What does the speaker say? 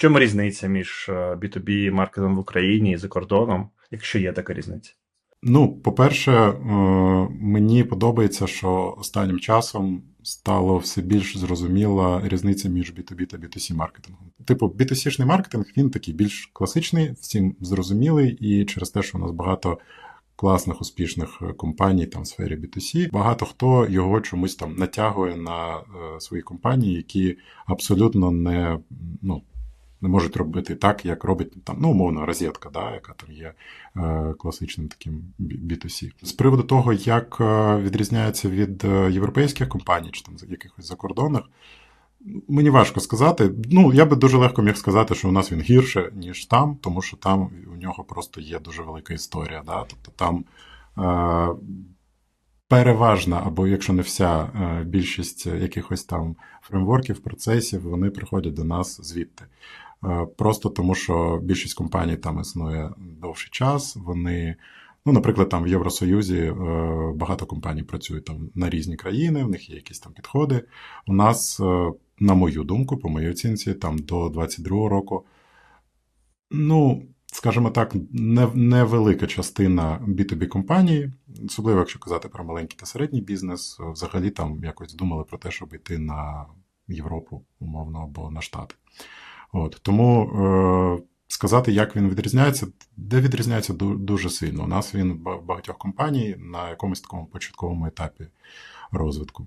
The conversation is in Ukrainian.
чому різниця між е, B2B маркетингом в Україні і за кордоном, якщо є така різниця? Ну, по-перше, е, мені подобається, що останнім часом стало все більш зрозуміла різниця між B2B та B2C маркетингом. Типу, B2C-шний маркетинг він такий більш класичний, всім зрозумілий, і через те, що у нас багато класних успішних компаній там в сфері B2C, багато хто його чомусь там натягує на е, свої компанії, які абсолютно не ну. Не можуть робити так, як робить там, ну, умовно, розетка, да, яка там є е, класичним таким B2C. З приводу того, як е, відрізняється від е, європейських компаній чи там якихось закордонних, мені важко сказати. Ну, я би дуже легко міг сказати, що у нас він гірше, ніж там, тому що там у нього просто є дуже велика історія. Да? Тобто там е, переважна, або якщо не вся більшість якихось там фреймворків, процесів, вони приходять до нас звідти. Е, Просто тому, що більшість компаній там існує довший час. Вони, ну, наприклад, там в Євросоюзі е, багато компаній працюють там на різні країни, в них є якісь там підходи. У нас, е, на мою думку, по моїй оцінці, там до 22-го року, ну, скажімо так, не- невелика частина B2B компаній, особливо якщо казати про маленький та середній бізнес, взагалі там якось думали про те, щоб йти на Європу, умовно, або на Штати. От, тому е, сказати, як він відрізняється, де відрізняється ду- дуже сильно. У нас він в багатьох компаній на якомусь такому початковому етапі розвитку.